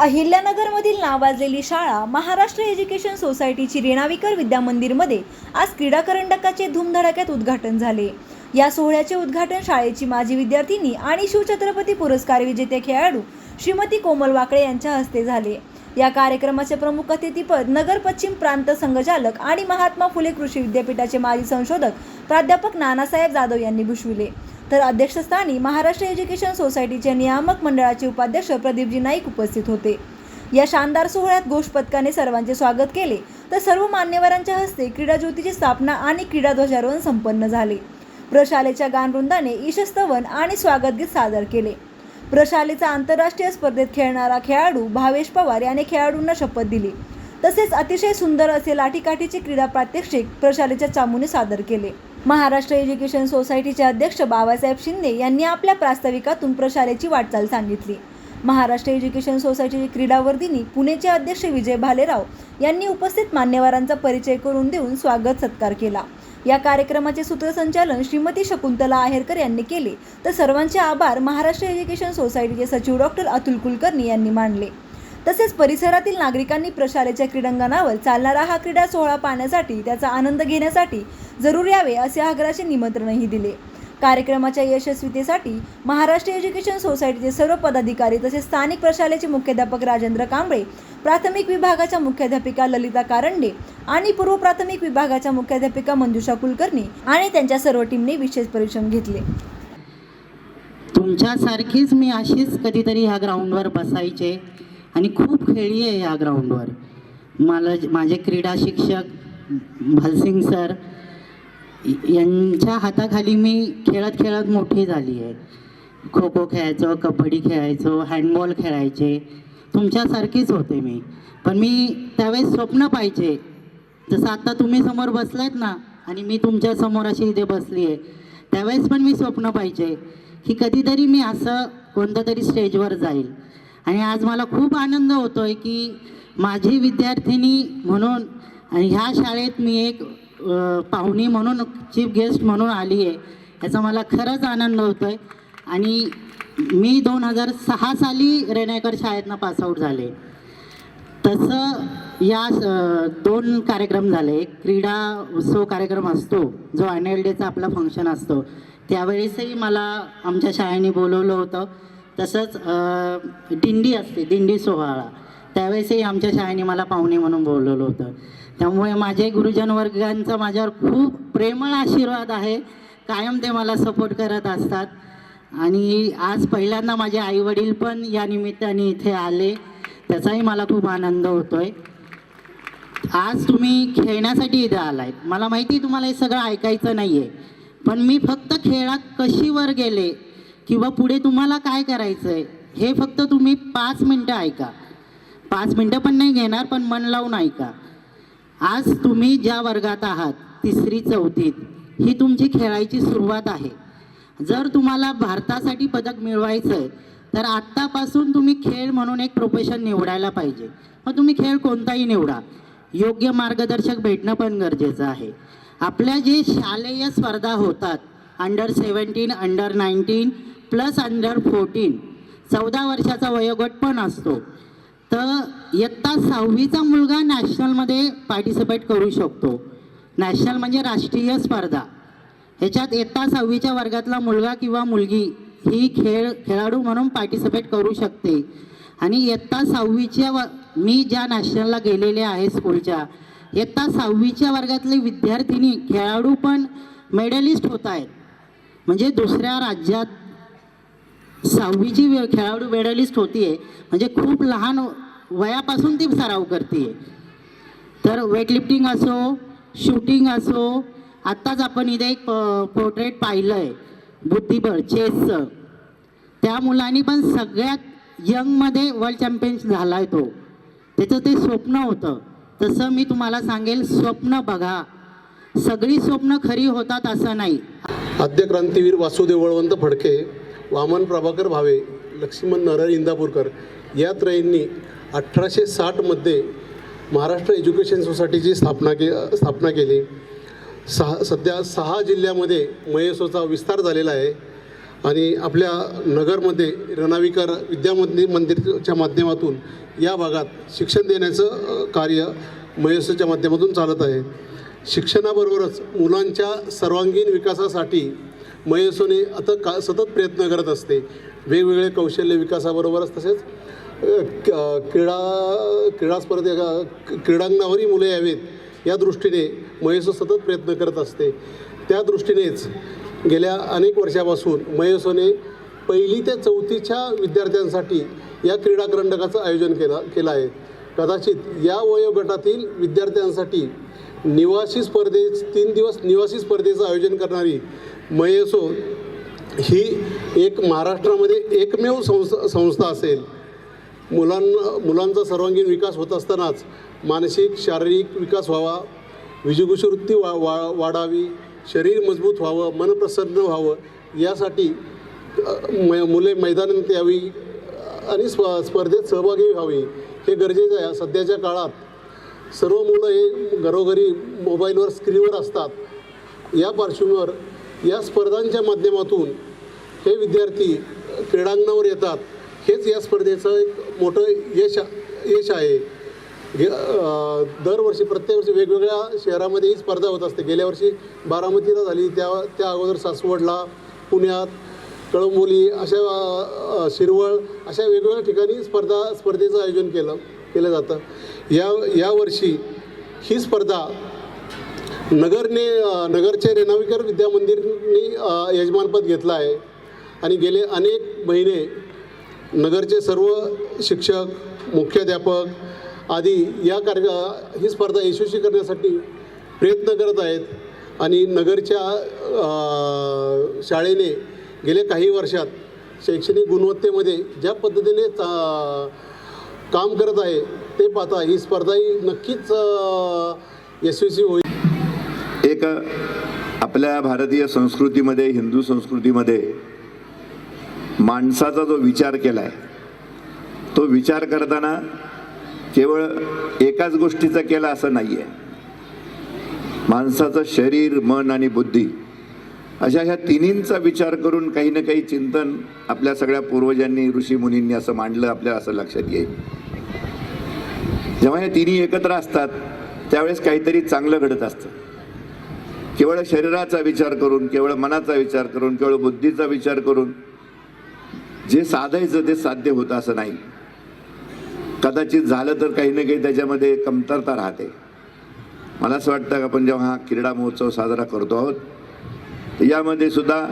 अहिल्यानगरमधील नावाजलेली शाळा महाराष्ट्र एज्युकेशन सोसायटीची रेणाविकर विद्या मंदिरमध्ये आज क्रीडा करंडकाचे धूमधडाक्यात उद्घाटन झाले. या सोहळ्याचे उद्घाटन शाळेची माजी विद्यार्थिनी आणि शिवछत्रपती पुरस्कार विजेते खेळाडू श्रीमती कोमल वाकळे यांच्या हस्ते झाले. या कार्यक्रमाचे प्रमुख अतिथीपद नगर पश्चिम प्रांत संघचालक आणि महात्मा फुले कृषी विद्यापीठाचे माजी संशोधक प्राध्यापक नानासाहेब जाधव यांनी भूषविले. तर अध्यक्षस्थानी महाराष्ट्र एज्युकेशन सोसायटीचे नियामक मंडळाचे उपाध्यक्ष प्रदीपजी नाईक उपस्थित होते. या शानदार सोहळ्यात घोष पथकाने सर्वांचे स्वागत केले. तर सर्व मान्यवरांच्या हस्ते क्रीडा ज्योतीची स्थापना आणि क्रीडा ध्वजारोहण संपन्न झाले. प्रशालेच्या गानवृंदाने ईशस्तवन आणि स्वागतगीत सादर केले. प्रशालेचा आंतरराष्ट्रीय स्पर्धेत खेळणारा खेळाडू भावेश पवार याने खेळाडूंना शपथ दिली. तसेच अतिशय सुंदर असे लाठीकाठीचे क्रीडा प्रात्यक्षिक प्रशालेच्या चामूने सादर केले. महाराष्ट्र एज्युकेशन सोसायटीचे अध्यक्ष बाबासाहेब शिंदे यांनी आपल्या प्रास्ताविकातून प्रशालेची वाटचाल सांगितली. महाराष्ट्र एज्युकेशन सोसायटीची क्रीडावर्धिनी पुणेचे अध्यक्ष विजय भालेराव यांनी उपस्थित मान्यवरांचा परिचय करून देऊन स्वागत सत्कार केला. या कार्यक्रमाचे सूत्रसंचालन श्रीमती शकुंतला आहेरकर यांनी केले. तर सर्वांचे आभार महाराष्ट्र एज्युकेशन सोसायटीचे सचिव डॉक्टर अतुल कुलकर्णी यांनी मानले. तसेच परिसरातील नागरिकांनी प्रशालेच्या क्रीडांगणावर चालणारा हा क्रीडा सोहळा पाहण्यासाठी त्याचा आनंद घेण्यासाठी जरूर यावे असे आग्रहाचे निमंत्रणही दिले. कार्यक्रमाच्या यशस्वीतेसाठी महाराष्ट्र एज्युकेशन सोसायटीचे सर्व पदाधिकारी तसेच स्थानिक प्रशालेचे मुख्याध्यापक राजेंद्र कांबळे प्राथमिक विभागाच्या मुख्याध्यापिका ललिता कारंडे आणि पूर्व प्राथमिक विभागाच्या मुख्याध्यापिका मंजुषा कुलकर्णी आणि त्यांच्या सर्व टीमने विशेष परिश्रम घेतले. तुमच्यासारखीच मी अशीच कधीतरी ह्या ग्राउंडवर बसायचे. आणि खूप खेळली आहे ह्या ग्राउंडवर. मला माझे क्रीडा शिक्षक भालसिंग सर यांच्या हाताखाली मी खेळत खेळत मोठी झाली आहे. खो खो खेळायचो कबड्डी खेळायचो हँडबॉल खेळायचे. तुमच्यासारखीच होते मी. पण मी त्यावेळेस स्वप्न पाहिजे जसं आता तुम्ही समोर बसलात ना आणि मी तुमच्यासमोर अशी इथे बसली आहे त्यावेळेस पण मी स्वप्न पाहिजे की कधीतरी मी असं कोणतं तरी स्टेजवर जाईल. आणि आज मला खूप आनंद होतो आहे की माझी विद्यार्थिनी म्हणून ह्या शाळेत मी एक पाहुणी म्हणून चीफ गेस्ट म्हणून आली आहे. याचा मला खरंच आनंद होतो आहे आणि मी दोन हजार सहा साली रेणेकर शाळेतनं पासआउट झाले. तसं या दोन कार्यक्रम झाले. एक क्रीडा उत्सव कार्यक्रम असतो जो ॲन्युअल डेचा आपला फंक्शन असतो. त्यावेळेसही मला आमच्या शाळेने बोलवलं होतं. तसंच दिंडी असते दिंडी सोहळा. त्यावेळेसही आमच्या शाळेने मला पाहुणे म्हणून बोलवलं होतं. त्यामुळे माझे गुरुजन वर्गांचा माझ्यावर खूप प्रेमळ आशीर्वाद आहे. कायम ते मला सपोर्ट करत असतात. आणि आज पहिल्यांदा माझे आईवडील पण या निमित्ताने इथे आले. त्याचाही मला खूप आनंद होतोय. आज तुम्ही खेळण्यासाठी इथे आलाय मला माहिती तुम्हाला हे सगळं ऐकायचं नाही आहे पण मी फक्त खेळात कशीवर गेले किंवा पुढे तुम्हाला काय करायचं आहे हे फक्त तुम्ही पाच मिनटं ऐका. पाच मिनटं पण नाही घेणार पण मन लावून ऐका. आज तुम्ही ज्या वर्गात आहात तिसरी चौथीत ही तुमची खेळायची सुरुवात आहे. जर तुम्हाला भारतासाठी पदक मिळवायचं आहे तर आत्तापासून तुम्ही खेळ म्हणून एक प्रोफेशन निवडायला पाहिजे. मग तुम्ही खेळ कोणताही निवडा. योग्य मार्गदर्शक भेटणं पण गरजेचं आहे. आपल्या जे शालेय स्पर्धा होतात under seventeen under nineteen plus under fourteen. चौदा वर्षाचा वयोगट पण असतो. तर इयत्ता सहावीचा मुलगा नॅशनलमध्ये पार्टिसिपेट करू शकतो. नॅशनल म्हणजे राष्ट्रीय स्पर्धा. ह्याच्यात इयत्ता सहावीच्या वर्गातला मुलगा किंवा मुलगी ही खेळ खेळाडू म्हणून पार्टिसिपेट करू शकते. आणि इयत्ता सहावीच्या व मी ज्या नॅशनलला गेलेले आहे स्कूलच्या इयत्ता सहावीच्या वर्गातले विद्यार्थिनी खेळाडू पण मेडलिस्ट होत आहेत. म्हणजे दुसऱ्या राज्यात सहावीची वे- खेळाडू मेडलिस्ट होतीये म्हणजे खूप लहान वयापासून ती सराव करते तर वेटलिफ्टिंग असो शूटिंग असो आत्ताच आपण इथे एक पोर्ट्रेट पाहिलं आहे बुद्धिबळ चेसचं त्या मुलांनी पण सगळ्यात यंगमध्ये वर्ल्ड चॅम्पियन झाला आहे तो. त्याचं ते स्वप्न होतं. तसं मी तुम्हाला सांगेल स्वप्न बघा. सगळी स्वप्न खरी होतात असं नाही. आद्य क्रांतीवीर वासुदेव वळवंत फडके वामन प्रभाकर भावे लक्ष्मण नरहर इंदापूरकर या त्रयींनी अठराशे साठमध्ये महाराष्ट्र एज्युकेशन सोसायटीची स्थापना के स्थापना केली. सहा सध्या सहा जिल्ह्यामध्ये मयसोचा विस्तार झालेला आहे आणि आपल्या नगरमध्ये रणाविकार विद्यामंदिर मंदिरच्या माध्यमातून या भागात शिक्षण देण्याचं कार्य मयसोच्या माध्यमातून चालत आहे. शिक्षणाबरोबरच मुलांच्या सर्वांगीण विकासासाठी मयसोने आता का सतत प्रयत्न करत असते. वेगवेगळे कौशल्य विकासाबरोबरच तसेच क- क्रीडा क्रीडा स्पर्धे क्रीडांगणावरही मुले यावेत. या दृष्टीने मयसो सतत प्रयत्न करत असते. त्या दृष्टीनेच गेल्या अनेक वर्षापासून मयसोने पहिली ते चौथीच्या विद्यार्थ्यांसाठी या क्रीडा करंडकाचं आयोजन केलं केलं आहे. कदाचित या वयोगटातील विद्यार्थ्यांसाठी निवासी स्पर्धे तीन दिवस निवासी स्पर्धेचं आयोजन करणारी मयेसो ही एक महाराष्ट्रामध्ये एकमेव संस्था संस्था असेल. मुलांना मुलांचा सर्वांगीण विकास होत असतानाच मानसिक शारीरिक विकास व्हावा विजगुषवृत्ती वा वा वाढावी शरीर मजबूत व्हावं मन प्रसन्न व्हावं यासाठी म मुले मैदानात यावी आणि स्प स्पर्धेत सहभागी व्हावी हे गरजेचं आहे. सध्याच्या काळात सर्व मुलं हे घरोघरी मोबाईलवर स्क्रीनवर असतात. या पार्श्वभूमीवर या स्पर्धांच्या माध्यमातून हे विद्यार्थी क्रीडांगणावर येतात. हेच या स्पर्धेचं एक मोठं यश यश आहे. गे- दरवर्षी प्रत्येक वर्षी वेगवेगळ्या शहरामध्ये ही स्पर्धा होत असते. गेल्या वर्षी बारामतीला झाली त्या त्या अगोदर सासवडला पुण्यात कळंबोली अशा शिरवळ अशा वेगवेगळ्या ठिकाणी स्पर्धा स्पर्धेचं आयोजन केलं केलं जातं. या यावर्षी ही स्पर्धा नगरने नगरचे रेणावीकर विद्यामंदिरने यजमानपद घेतलं आहे. आणि गेले अनेक महिने नगरचे सर्व शिक्षक मुख्याध्यापक आदी या कार्य ही स्पर्धा यशस्वी करण्यासाठी प्रयत्न करत आहेत. आणि नगरच्या शाळेने गेल्या काही वर्षात शैक्षणिक गुणवत्तेमध्ये ज्या पद्धतीने काम करत आहे ते पाहता ही स्पर्धा ही नक्कीच यशस्वी होईल. एक आपल्या भारतीय संस्कृतीमध्ये हिंदू संस्कृतीमध्ये माणसाचा जो विचार केला आहे तो विचार करताना केवळ एकाच गोष्टीचा केला असं नाही आहे माणसाचं शरीर मन आणि बुद्धी अशा ह्या तिन्हींचा विचार करून काही ना काही चिंतन आपल्या सगळ्या पूर्वजांनी ऋषी मुनींनी असं मांडलं आपल्या असं लक्षात येईल. जेव्हा हे तिन्ही एकत्र असतात त्यावेळेस काहीतरी चांगलं घडत असतं. केवळ शरीराचा विचार करून केवळ मनाचा विचार करून केवळ बुद्धीचा विचार करून जे साधायचं ते साध्य होतं असं नाही. कदाचित झालं तर काही ना काही त्याच्यामध्ये कमतरता राहते. मला असं वाटतं की आपण जेव्हा हा क्रीडा महोत्सव साजरा करतो आहोत तर यामध्ये सुद्धा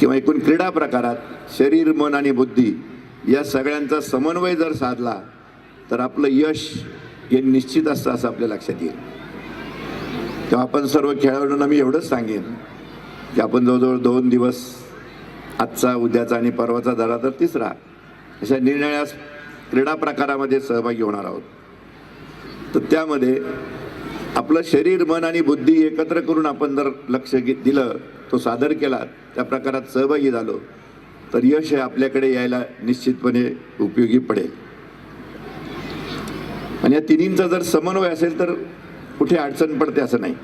किंवा एकूण क्रीडा प्रकारात शरीर मन आणि बुद्धी या सगळ्यांचा समन्वय जर साधला तर आपलं यश हे निश्चित असतं असं आपल्या लक्षात येईल. तेव्हा आपण सर्व खेळाडूंना मी एवढंच सांगेन की आपण जवळजवळ दोन दिवस आजचा उद्याचा आणि परवाचा झाला तर तिसरा अशा निरनिळ्या क्रीडा प्रकारामध्ये सहभागी होणार आहोत. तर त्यामध्ये आपलं शरीर मन आणि बुद्धी एकत्र करून आपण जर लक्ष दिलं तो सादर केला त्या प्रकारात सहभागी झालो तर यश हे आपल्याकडे यायला निश्चितपणे उपयोगी पडेल. आणि या तिन्हींचा जर समन्वय असेल तर कुठे अडचण पडते असं नाही.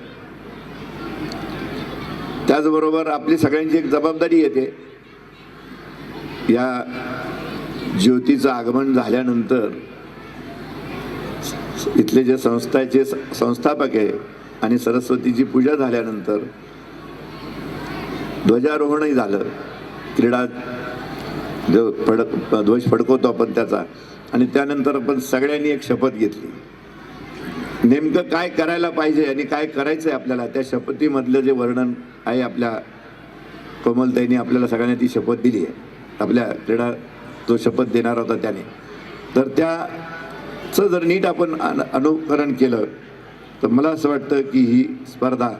त्याचबरोबर आपली सगळ्यांची एक जबाबदारी येते. या ज्योतीचं आगमन झाल्यानंतर इथले जे संस्थाचे संस्थापक आहे आणि सरस्वतीची पूजा झाल्यानंतर ध्वजारोहणही झालं. क्रीडा जो फडक ध्वज फडकवतो आपण त्याचा. आणि त्यानंतर आपण सगळ्यांनी एक शपथ घेतली. नेमकं काय करायला पाहिजे आणि काय करायचं आहे आपल्याला? त्या शपथीमधलं जे वर्णन आहे आपल्या कोमलताईंनी आपल्याला सगळ्यांना ती शपथ दिली आहे. आपल्या क्रीडा जो शपथ देणार होता त्याने. तर त्याचं जर नीट आपण अन- अनुकरण केलं तर मला असं वाटतं की ही स्पर्धा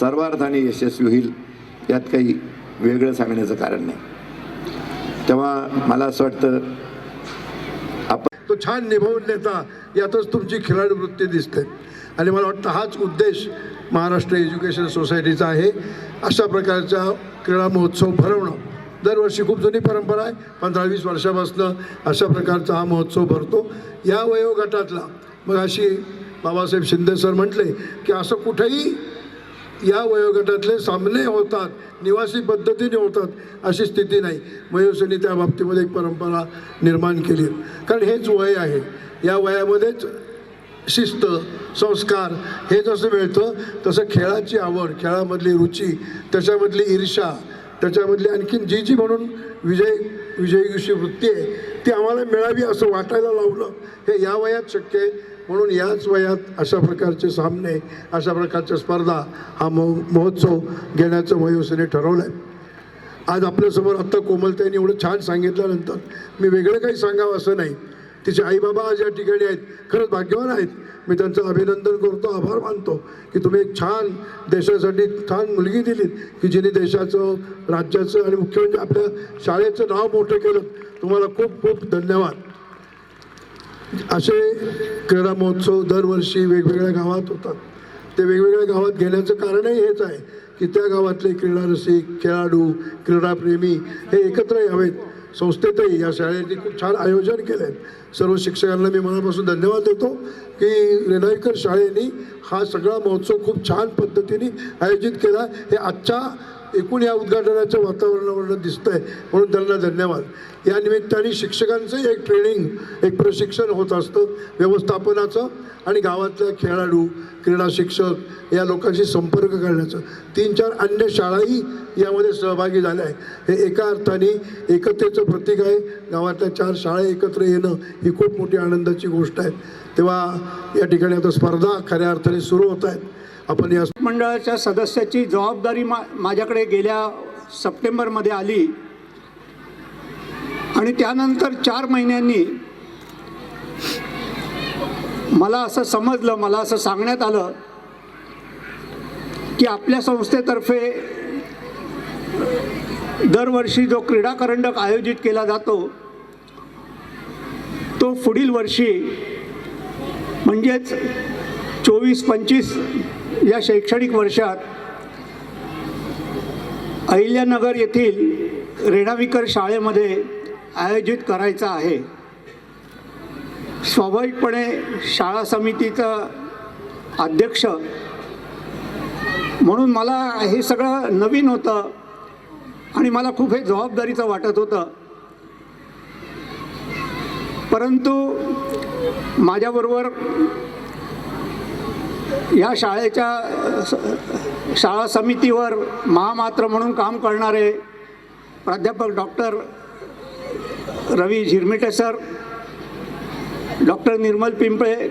सर्वार्थाने यशस्वी होईल यात काही वेगळं सांगण्याचं कारण नाही. तेव्हा मला असं वाटतं छान निभावून नेता यातच तुमची खिलाडी वृत्ती दिसते. आणि मला वाटतं हाच उद्देश महाराष्ट्र एज्युकेशन सोसायटीचा आहे. अशा प्रकारचा क्रीडा महोत्सव भरवणं. दरवर्षी खूप जुनी परंपरा आहे. पंधरा वीस वर्षापासून अशा प्रकारचा हा महोत्सव भरतो. या वयोगटातला मग अशी बाबासाहेब शिंदे सर म्हटले की असं कुठेही या वयोगटातले सामने होतात निवासी पद्धतीने होतात अशी स्थिती नाही. मयूरसेनी त्या बाबतीमध्ये एक परंपरा निर्माण केली. कारण हेच वय आहे. या वयामध्येच शिस्त संस्कार हे जसं मिळतं तसं खेळाची आवड खेळामधली रुची त्याच्यामधली ईर्षा त्याच्यामधली आणखीन जी जी म्हणून विजय विजयीशी वृत्ती आहे ती आम्हाला मिळावी असं वाटायला लावलं. हे या वयात शक्य आहे. म्हणून याच वयात अशा प्रकारचे सामने अशा प्रकारच्या स्पर्धा हा मो महोत्सव घेण्याचं मयूरसेने ठरवलं आहे आज आपल्यासमोर आत्ता कोमलताईने एवढं छान सांगितल्यानंतर मी वेगळं काही सांगावं असं नाही. तिचे आईबाबा आज या ठिकाणी आहेत खरंच भाग्यवान आहेत. मी त्यांचं अभिनंदन करतो आभार मानतो की तुम्ही एक छान देशासाठी छान मुलगी दिलीत की जिने देशाचं राज्याचं आणि मुख्य म्हणजे आपल्या शाळेचं नाव मोठं केलं. तुम्हाला खूप खूप धन्यवाद. असे क्रीडा महोत्सव दरवर्षी वेगवेगळ्या गावात होतात. ते वेगवेगळ्या गावात घेण्याचं कारणही हेच आहे की त्या गावातले क्रीडा रसिक खेळाडू क्रीडाप्रेमी हे एकत्र यावेत. संस्थेतही या शाळेने खूप छान आयोजन केलं आहे सर्व शिक्षकांना मी मनापासून धन्यवाद देतो की रेणाईकर शाळेने हा सगळा महोत्सव खूप छान पद्धतीने आयोजित केला. हे आजच्या एकूण या उद्घाटनाच्या वातावरणावरून आहे म्हणून त्यांना धन्यवाद. या निमित्ताने शिक्षकांचं एक ट्रेनिंग एक प्रशिक्षण होत असतं व्यवस्थापनाचं आणि गावातल्या खेळाडू क्रीडा शिक्षक या लोकांशी संपर्क करण्याचं. तीन चार अन्य शाळाही यामध्ये सहभागी झाल्या आहे हे एका अर्थाने एकतेचं प्रतीक आहे. गावातल्या चार शाळा एकत्र येणं ही खूप मोठी आनंदाची गोष्ट आहे. तेव्हा या ठिकाणी आता स्पर्धा खऱ्या अर्थाने सुरू होत आहेत. आपण या मंडळाच्या सदस्याची जबाबदारी मा माझ्याकडे गेल्या सप्टेंबरमध्ये आली. आणि त्यानंतर चार महिन्यांनी मला असं समजलं मला असं सांगण्यात आलं की आपल्या संस्थेतर्फे दरवर्षी जो क्रीडा करंडक आयोजित केला जातो तो पुढील वर्षी म्हणजेच चोवीस पंचवीस या शैक्षणिक वर्षात अहिल्यानगर येथील रेणाविकर शाळेमध्ये आयोजित करायचा आहे. स्वाभाविकपणे शाळा समितीचा अध्यक्ष म्हणून मला हे सगळं नवीन होतं आणि मला खूप हे जबाबदारीचं वाटत होतं. परंतु माझ्याबरोबर या शाळेच्या शाळा समितीवर महामात्र म्हणून काम करणारे प्राध्यापक doctor Ravi Zirmite sir doctor Nirmal Pimple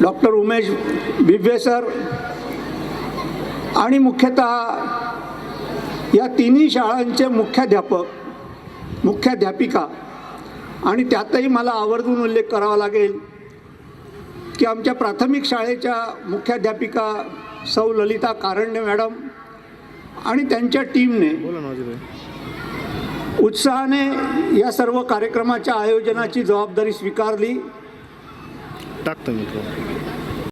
doctor Umesh Bibve sir आणि मुख्यतः या तिन्ही शाळांचे मुख्याध्यापक मुख्याध्यापिका आणि त्यातही मला आवर्जून उल्लेख करावा लागेल. की आमच्या प्राथमिक शाळेच्या मुख्याध्यापिका सौ ललिता कारंडे मॅडम आणि त्यांच्या टीमने उत्साहाने या सर्व कार्यक्रमाच्या आयोजनाची जबाबदारी स्वीकारली. टाकतो